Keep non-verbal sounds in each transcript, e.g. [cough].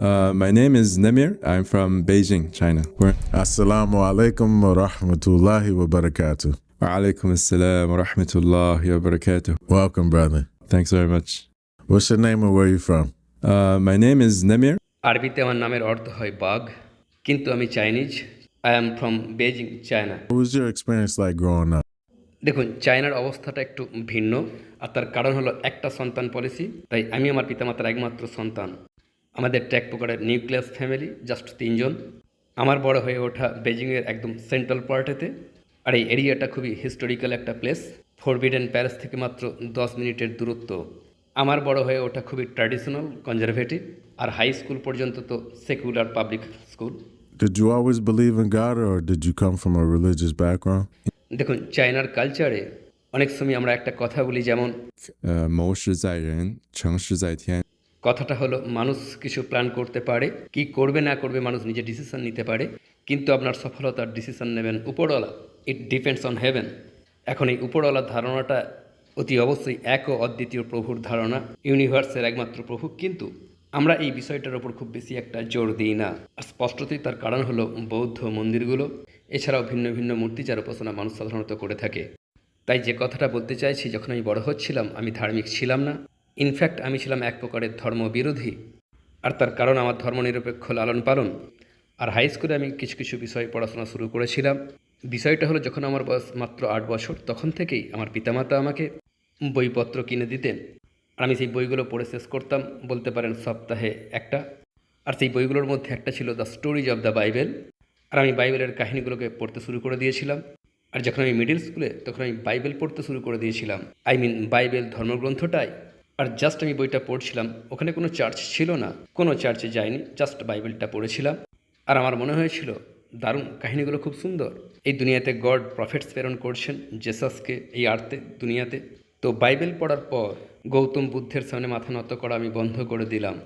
Uh, my name is Namir. I'm from Beijing, China. Where? Assalamu alaikum wa rahmatullahi wa barakatuh. Wa alaikum assalam wa rahmatullahi wa barakatuh. Welcome, brother. Thanks very much. What's your name and where you from? Uh, my name is Namir. আরবিতে আমার নামের অর্থ হয় বাঘ কিন্তু আমি Chinese I am from Beijing China What was your experience like growing up? দেখুন চায়নার অবস্থাটা একটু ভিন্ন আর তার কারণ হলো একটা সন্তান পলিসি তাই আমি আমার পিতামাতার একমাত্র সন্তান আমাদের ট্যাগ প্রকারের নিউক্লিয়াস ফ্যামিলি জাস্ট তিনজন আমার বড় হয়ে ওঠা বেজিংয়ের একদম সেন্ট্রাল পার্টেতে আর এই এরিয়াটা খুবই হিস্টোরিক্যাল একটা প্লেস ফরবিডেন প্যারিস থেকে মাত্র দশ মিনিটের দূরত্ব আমার বড় হয়ে ওঠা খুবই ট্র্যাডিশনাল কনজারভেটিভ আর হাই স্কুল পর্যন্ত তো secular public school Did you always believe in God or did you come from a religious background? দেখুন চায়নার কালচারে অনেক সময় আমরা একটা কথা বলি যেমন 呃，谋事在人，成事在天。 কথাটা হলো, মানুষ কিছু প্ল্যান করতে পারে, কি করবে না করবে মানুষ নিজে ডিসিশন নিতে পারে, কিন্তু আপনার সফলতার ডিসিশন নেবেন উপরওয়ালা ইট ডিপেন্ডস অন হেভেন এখন এই উপরওয়ালার ধারণাটা অতি অবশ্যই এক ও অদ্বিতীয় প্রভুর ধারণা ইউনিভার্সের একমাত্র প্রভু, কিন্তু আমরা এই বিষয়টার ওপর খুব বেশি একটা জোর দিই না। আর স্পষ্টতই তার কারণ হলো বৌদ্ধ মন্দিরগুলো, এছাড়াও ভিন্ন ভিন্ন মূর্তি যার উপাসনা মানুষ সাধারণত করে থাকে। তাই যে কথাটা বলতে চাইছি, যখন আমি বড় হচ্ছিলাম, আমি ধার্মিক ছিলাম না ইনফ্যাক্ট আমি ছিলাম এক প্রকারের ধর্মবিরোধী। আর তার কারণ আমার ধর্মনিরপেক্ষ লালন পালন। আর হাই স্কুলে আমি কিছু কিছু বিষয় পড়াশোনা শুরু করেছিলাম। বিষয়টা হলো যখন আমার বয়স মাত্র আট বছর, তখন থেকেই আমার পিতামাতা আমাকে বইপত্র কিনে দিতেন। আর আমি সেই বইগুলো পড়ে শেষ করতাম, বলতে পারেন সপ্তাহে একটা। আর সেই বইগুলোর মধ্যে একটা ছিল the stories of the Bible আর আমি বাইবেলের কাহিনীগুলোকে পড়তে শুরু করে দিয়েছিলাম। আর যখন আমি মিডিল স্কুলে তখন আমি বাইবেল পড়তে শুরু করে দিয়েছিলাম। আই মিন বাইবেল ধর্মগ্রন্থটাই আর জাস্ট আমি বইটা পড়ছিলাম, ওখানে কোনো চার্চ ছিল না। কোনো চার্চে যাইনি জাস্ট বাইবেলটা পড়েছিলাম। আর আমার মনে হয়েছিল, দারুণ, কাহিনীগুলো খুব সুন্দর। এই দুনিয়াতে গড প্রফেটস প্রেরণ করছেন জেসাসকে এই আর্তে দুনিয়াতে। তো বাইবেল পড়ার পর, গৌতম বুদ্ধের সামনে মাথা নত করা আমি বন্ধ করে দিলাম।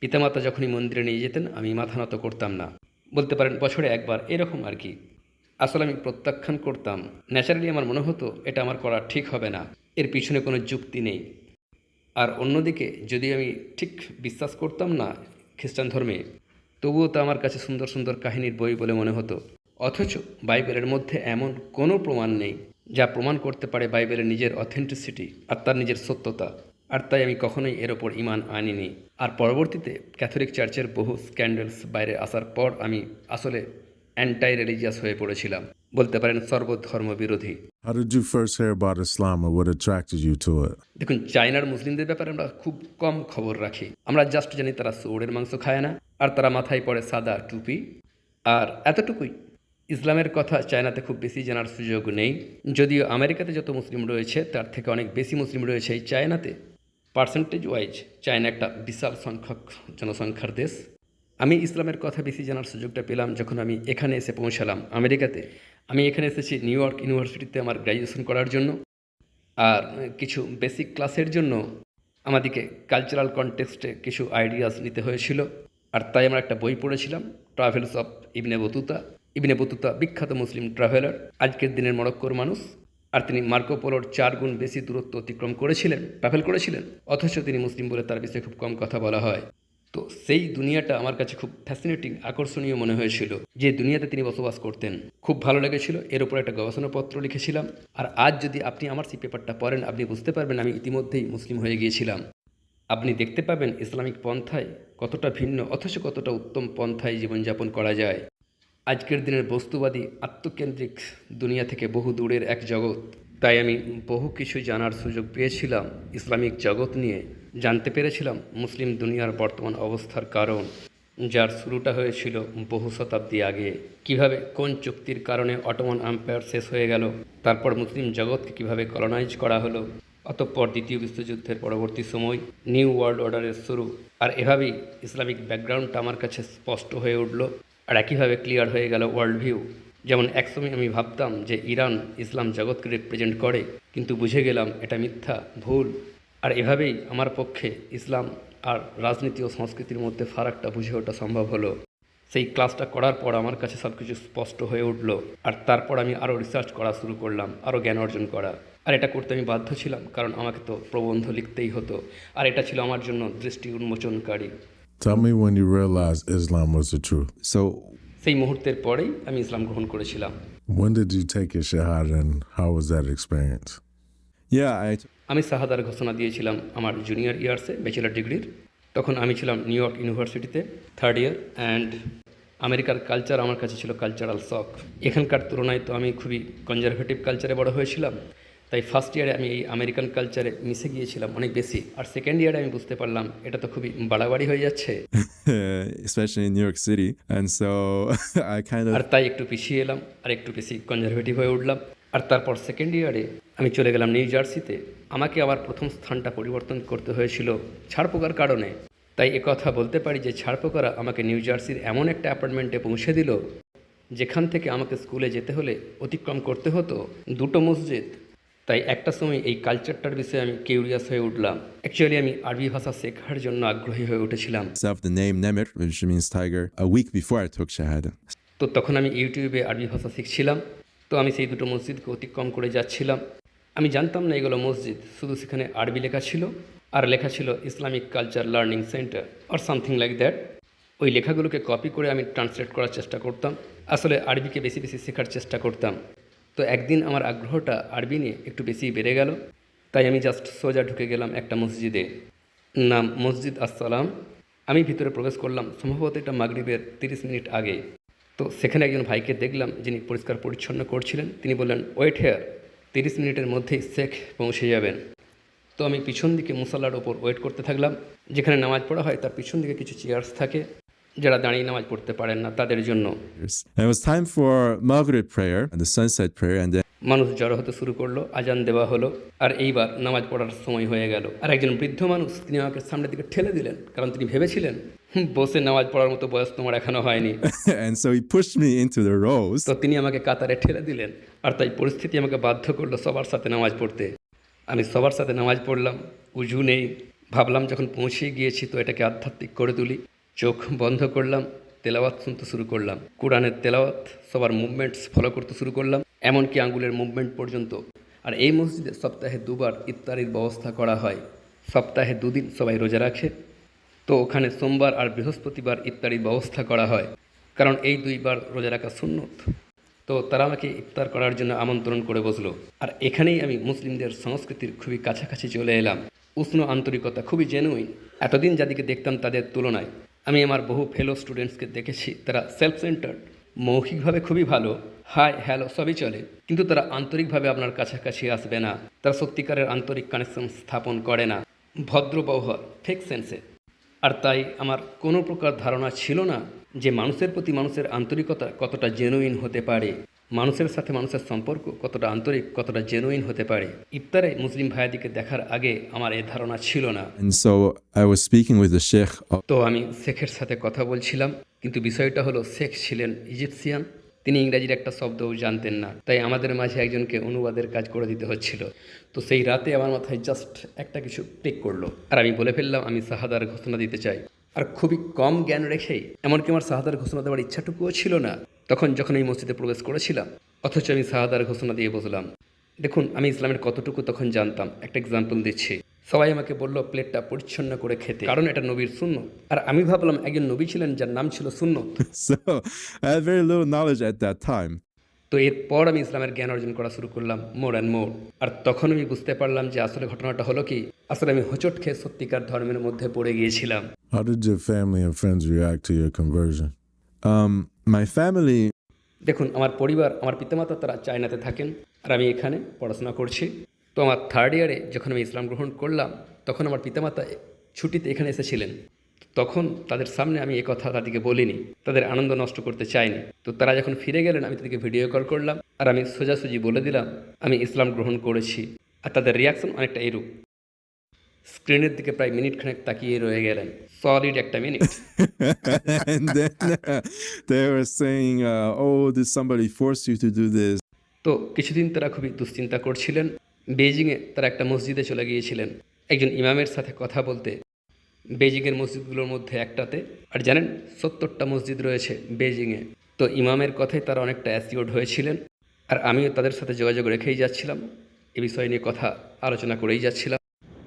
পিতামাতা যখনই মন্দিরে নিয়ে যেতেন, আমি মাথা নত করতাম না। বলতে পারেন, বছরে একবার, এরকম আর কি। আসলে আমি প্রত্যাখ্যান করতাম। ন্যাচারালি আমার মনে হতো, এটা আমার করা ঠিক হবে না। এর পিছনে কোনো যুক্তি নেই। আর অন্যদিকে যদি আমি ঠিক বিশ্বাস করতাম না খ্রিস্টান ধর্মে, তবুও তা আমার কাছে সুন্দর সুন্দর কাহিনীর বই বলে মনে হতো। অথচ বাইবেলের মধ্যে এমন কোনো প্রমাণ নেই যা প্রমাণ করতে পারে বাইবেলের নিজের অথেন্টিসিটি আর তার নিজের সত্যতা। আর তাই আমি কখনোই এর ওপর ইমান আনিনি। আর পরবর্তীতে ক্যাথলিক চার্চের বহু স্ক্যান্ডেলস বাইরে আসার পর আমি আসলে অ্যান্টাই রিলিজিয়াস হয়ে পড়েছিলাম। বলতে পারেন সর্বধর্ম বিরোধী How did you first hear about Islam or what attracted you to it? দেখুন চায়নার মুসলিমদের ব্যাপারে আমরা খুব কম খবর রাখি। আমরা জাস্ট জানি তারা সৌড়ের মাংস খায় না আর তারা মাথায় পড়ে সাদা টুপি। আর এতটুকুই। ইসলামের কথা চায়নাতে খুব বেশি জানার সুযোগ নেই। যদিও আমেরিকাতে যত মুসলিম রয়েছে তার থেকে অনেক বেশি মুসলিম রয়েছে এই চায়নাতে। পার্সেন্টেজ ওয়াইজ চায়না একটা বিশাল সংখ্যক জনসংখ্যার দেশ। আমি ইসলামের কথা বেশি জানার সুযোগটা পেলাম যখন আমি এখানে এসে পৌঁছালাম আমেরিকাতে। আমি এখানে এসেছি নিউ ইয়র্ক ইউনিভার্সিটিতে আমার গ্র্যাজুয়েশন করার জন্য। আর কিছু বেসিক ক্লাসের জন্য আমাদেরকে কালচারাল কনটেক্সটে কিছু আইডিয়াস নিতে হয়েছিল। আর তাই আমরা একটা বই পড়েছিলাম, travels of Ibn Battuta. Ibn Battuta বিখ্যাত মুসলিম ট্রাভেলার, আজকের দিনের মরক্কোর মানুষ। আর তিনি মার্কো পোলোর চার গুণ বেশি দূরত্ব অতিক্রম করেছিলেন ট্রাভেল করেছিলেন। অথচ তিনি মুসলিম বলে তার বিষয়ে খুব কম কথা বলা হয়। তো সেই দুনিয়াটা আমার কাছে খুব ফ্যাসিনেটিং আকর্ষণীয় মনে হয়েছিল যে দুনিয়াতে তিনি বসবাস করতেন। খুব ভালো লেগেছিল, এর উপর একটা গবেষণাপত্র লিখেছিলাম। আর আজ যদি আপনি আমার সেই পেপারটা পড়েন, আপনি বুঝতে পারবেন আমি ইতিমধ্যেই মুসলিম হয়ে গিয়েছিলাম। আপনি দেখতে পাবেন ইসলামিক পন্থায় কতটা ভিন্ন, অথচ কতটা উত্তম পন্থায় জীবনযাপন করা যায়। আজকের দিনের বস্তুবাদী, আত্মকেন্দ্রিক দুনিয়া থেকে বহু দূরের এক জগৎ। তাই আমি বহু কিছু জানার সুযোগ পেয়েছিলাম, ইসলামিক জগৎ নিয়ে জানতে পেরেছিলাম মুসলিম দুনিয়ার বর্তমান অবস্থার কারণ, যার শুরুটা হয়েছিল বহু শতাব্দী আগে। কীভাবে কোন চুক্তির কারণে অটোমান আম্পায়ার শেষ হয়ে গেল, তারপর মুসলিম জগৎকে কীভাবে কলোনাইজ করা হলো, অতঃপর দ্বিতীয় বিশ্বযুদ্ধের পরবর্তী সময় নিউ ওয়ার্ল্ড অর্ডারের শুরু, আর এভাবেই ইসলামিক ব্যাকগ্রাউন্ডটা আমার কাছে স্পষ্ট হয়ে উঠল, আর একইভাবে ক্লিয়ার হয়ে গেল ওয়ার্ল্ড ভিউ যেমন একসময় আমি ভাবতাম যে ইরান ইসলাম জগৎকে রিপ্রেজেন্ট করে কিন্তু বুঝে গেলাম এটা মিথ্যা ভুল। আর এভাবেই আমার পক্ষে ইসলাম আর রাজনীতি ও সংস্কৃতির মধ্যে ফারাকটা বুঝে ওঠা সম্ভব হলো। সেই ক্লাসটা করার পর আমার কাছে সব কিছু স্পষ্ট হয়ে উঠল আর তারপর আমি আরও রিসার্চ করা শুরু করলাম আরও জ্ঞান অর্জন করা। আর এটা করতে আমি বাধ্য ছিলাম কারণ আমাকে তো প্রবন্ধ লিখতেই হতো আর এটা ছিল আমার জন্য দৃষ্টি উন্মোচনকারী। Tell me when you realized Islam was the truth. So সেই মুহূর্তের পরেই আমি ইসলাম গ্রহণ করেছিলাম। When did you take your shahada and how was that experience? yeah, I আমি শাহাদার ঘোষণা দিয়েছিলাম আমার জুনিয়র ইয়ার্সে ব্যাচেলার ডিগ্রির তখন আমি ছিলাম নিউ ইয়র্ক ইউনিভার্সিটিতে থার্ড ইয়ার অ্যান্ড আমেরিকার কালচার আমার কাছে ছিল কালচারাল শখ এখানকার তুলনায় তো আমি খুবই কনজারভেটিভ কালচারে বড় হয়েছিলাম। তাই ফার্স্ট ইয়ারে আমি এই আমেরিকান কালচারে মিশে গিয়েছিলাম অনেক বেশি। আর সেকেন্ড ইয়ারে আমি বুঝতে পারলাম এটা তো খুবই বাড়াবাড়ি হয়ে যাচ্ছে। [laughs] Especially in New York City, and so [laughs] I kind আর তাই একটু পিছিয়ে এলাম আর একটু বেশি কনজারভেটিভ হয়ে উঠলাম। আর তারপর সেকেন্ড ইয়ারে আমি চলে গেলাম নিউ জার্সিতে আমাকে আবার প্রথম স্থানটা পরিবর্তন করতে হয়েছিল ছাড়পোকার কারণে। তাই কথা বলতে পারি যে ছাড়পোকারা আমাকে নিউ জার্সির এমন একটা অ্যাপার্টমেন্টে পৌঁছে দিল যেখান থেকে আমাকে স্কুলে যেতে হলে অতিক্রম করতে হতো দুটো মসজিদ। তাই একটা সময় এই কালচারটার বিষয়ে আমি কিউরিয়াস হয়ে উঠলাম। অ্যাকচুয়ালি আমি আরবি ভাষা শেখার জন্য আগ্রহী হয়ে উঠেছিলাম। Myself the name Nemir, which means tiger, a week before I took Shahada. তো তখন আমি ইউটিউবে আরবি ভাষা শিখছিলাম। তো আমি সেই দুটো মসজিদকে অতিক্রম করে যাচ্ছিলাম। আমি জানতাম না এগুলো মসজিদ শুধু সেখানে আরবি লেখা ছিল আর লেখা ছিল ইসলামিক কালচার লার্নিং সেন্টার আর সামথিং লাইক দ্যাট ওই লেখাগুলোকে কপি করে আমি ট্রান্সলেট করার চেষ্টা করতাম। আসলে আরবিকে বেশি বেশি শেখার চেষ্টা করতাম। তো একদিন আমার আগ্রহটা আরবি নিয়ে একটু বেশি বেড়ে গেল। তাই আমি জাস্ট সোজা ঢুকে গেলাম একটা মসজিদে। নাম মসজিদ আসসালাম। আমি ভিতরে প্রবেশ করলাম সম্ভবত এটা মাগরিবের তিরিশ মিনিট আগে। তো সেখানে একজন ভাইকে দেখলাম যিনি পরিষ্কার পরিচ্ছন্ন করছিলেন। তিনি বললেন ওয়েট হেয়ার তিরিশ মিনিটের মধ্যেই শেখ পৌঁছে যাবেন। তো আমি পিছন দিকে মুসাল্লার ওপর ওয়েট করতে থাকলাম। যেখানে নামাজ পড়া হয় তার পিছন দিকে কিছু চেয়ার্স থাকে। যারা দাঁড়িয়ে নামাজ পড়তে পারেন না তাদের জন্য। And it was time for Maghrib prayer and the sunset prayer, and then মানুষ জড়ো হতে শুরু করল আজান দেওয়া হলো আর এইবার নামাজ পড়ার সময় হয়ে গেল। আর একজন বৃদ্ধ মানুষ তিনি আমাকে সামনের দিকে ঠেলে দিলেন কারণ তিনি ভেবেছিলেন "হুম, বসে নামাজ পড়ার মতো বয়স তোমার এখনও হয়নি। [laughs] And so he pushed me into the rows. তো তিনি আমাকে কাতারে ঠেলে দিলেন আর তাই পরিস্থিতি আমাকে বাধ্য করল সবার সাথে নামাজ পড়তে। আমি সবার সাথে নামাজ পড়লাম উজু নেই ভাবলাম যখন পৌঁছে গিয়েছি তো এটাকে আধ্যাত্মিক করে তুলি। চোখ বন্ধ করলাম, তেলাওয়াত শুনতে শুরু করলাম। কোরআনের তেলাওয়াত, সবার মুভমেন্টস ফলো করতে শুরু করলাম, এমনকি আঙ্গুলের মুভমেন্ট পর্যন্ত। আর এই মসজিদে সপ্তাহে দুবার ইফতারির ব্যবস্থা করা হয়। সপ্তাহে দুদিন সবাই রোজা রাখে। তো ওখানে সোমবার আর বৃহস্পতিবার ইফতারির ব্যবস্থা করা হয়। কারণ এই দুইবার রোজা রাখা সুন্নত। তো তারা আমাকে ইফতার করার জন্য আমন্ত্রণ করে বসল। আর এখানেই আমি মুসলিমদের সংস্কৃতির খুবই কাছাকাছি চলে এলাম। উষ্ণ আন্তরিকতা খুবই জেনুইন এতদিন যাদেরকে দেখতাম তাদের তুলনায়। আমি আমার বহু ফেলো স্টুডেন্টসকে দেখেছি, তারা সেলফ সেন্টার্ড মৌখিকভাবে খুবই ভালো হাই হ্যালো সবই চলে, কিন্তু তারা আন্তরিকভাবে আপনার কাছাকাছি আসবে না, তারা সত্যিকারের আন্তরিক কানেকশন স্থাপন করে না, ভদ্র ব্যবহার ফেক সেন্সে আর তাই আমার কোনো প্রকার ধারণা ছিল না যে মানুষের প্রতি মানুষের আন্তরিকতা কতটা জেনুইন হতে পারে। মানুষের সাথে মানুষের সম্পর্ক কতটা আন্তরিক কতটা জেনুইন হতে পারে ইফতারে মুসলিম ভাইয়াদিকে দেখার আগে আমার এ ধারণা ছিল না। তো আমি শেখের সাথে কথা বলছিলাম কিন্তু বিষয়টা হলো শেখ ছিলেন ইজিপসিয়ান তিনি ইংরাজির একটা শব্দও জানতেন না তাই আমাদের মাঝে একজনকে অনুবাদের কাজ করে দিতে হচ্ছিল। তো সেই রাতে আমার মাথায় জাস্ট একটা কিছু ক্লিক করল আর আমি বলে ফেললাম আমি সাহাদার ঘোষণা দিতে চাই। আর খুবই কম জ্ঞান রেখেই এমনকি আমার সাহাদার ঘোষণা দেওয়ার ইচ্ছাটুকুও ছিল না। তখন যখন এই মসজিদে প্রবেশ করেছিলাম অথচ আমি সাহাদার ঘোষণা দিয়ে বসলাম দেখুন আমি ইসলামের কতটুকু তখন জানতাম একটা এক্সাম্পল দিচ্ছি। সবাই আমাকে বলল প্লেটটা পরিচ্ছন্ন করে খেতে। কারণ এটা নবীর শূন্য আর আমি ভাবলাম একজন নবী ছিলেন যার নাম ছিল শূন্য. [laughs] তো এরপর আমি ইসলামের জ্ঞান অর্জন করা শুরু করলাম মোর অ্যান্ড মোর আর তখন আমি বুঝতে পারলাম যে আসলে ঘটনাটা হলো কি আসলে আমি হোঁচট খেয়ে সত্যিকার ধর্মের মধ্যে পড়ে গিয়েছিলাম। How did your family and friends react to your conversion? Um, my family, দেখুন আমার পরিবার আমার পিতামাতা তারা চায়নাতে থাকেন আর আমি এখানে পড়াশোনা করছি। তো আমার থার্ড ইয়ারে যখন আমি ইসলাম গ্রহণ করলাম তখন আমার পিতামাতা ছুটিতে এখানে এসেছিলেন। তখন তাদের সামনে আমি কথা তাদেরকে বলিনি তাদের আনন্দ নষ্ট করতে চাইনি। তো তারা যখন ফিরে গেলেন আমি তাদেরকে ভিডিও কল করলাম আর আমি সোজাসুজি বলে দিলাম আমি ইসলাম গ্রহণ করেছি। আর তাদের রিয়াকশন অনেকটা এরূপ। স্ক্রিনের দিকে প্রায় মিনিট খানেক তাকিয়ে রয়ে গেলেন। সলিড একটা minute [laughs] and then [laughs] they were saying, uh, "Oh, did somebody force you to do this?" তো কিছুদিন তারা খুবই দুশ্চিন্তা করছিলেন। বেজিংয়ে তারা একটা মসজিদে চলে গিয়েছিলেন। একজন ইমামের সাথে কথা বলতে। বেজিংয়ের মসজিদগুলোর মধ্যে একটাতে। আর জানেন সত্তরটা মসজিদ রয়েছে বেজিংয়ে তো ইমামের কথায় তারা অনেকটা অ্যাসিওর্ড হয়েছিলেন। আর আমিও তাদের সাথে যোগাযোগ রেখেই যাচ্ছিলাম। এ বিষয় নিয়ে কথা আলোচনা করেই যাচ্ছিলাম।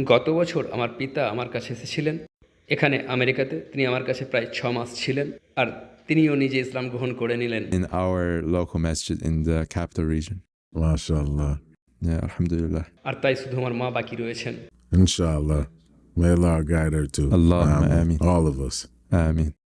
গত বছর আমার পিতা আমার কাছে এসেছিলেন। এখানে আমেরিকাতে তিনি আমার কাছে প্রায় ছ মাস ছিলেন আর তিনিও নিজে ইসলাম গ্রহণ করে নিলেন। In our local masjid in the capital region মাশাআল্লাহ। হ্যাঁ আলহামদুলিল্লাহ আর তাই শুধু আমার মা বাকি রয়েছেন। ইনশাআল্লাহ। May Allah guide her to Allah ameen all of us ameen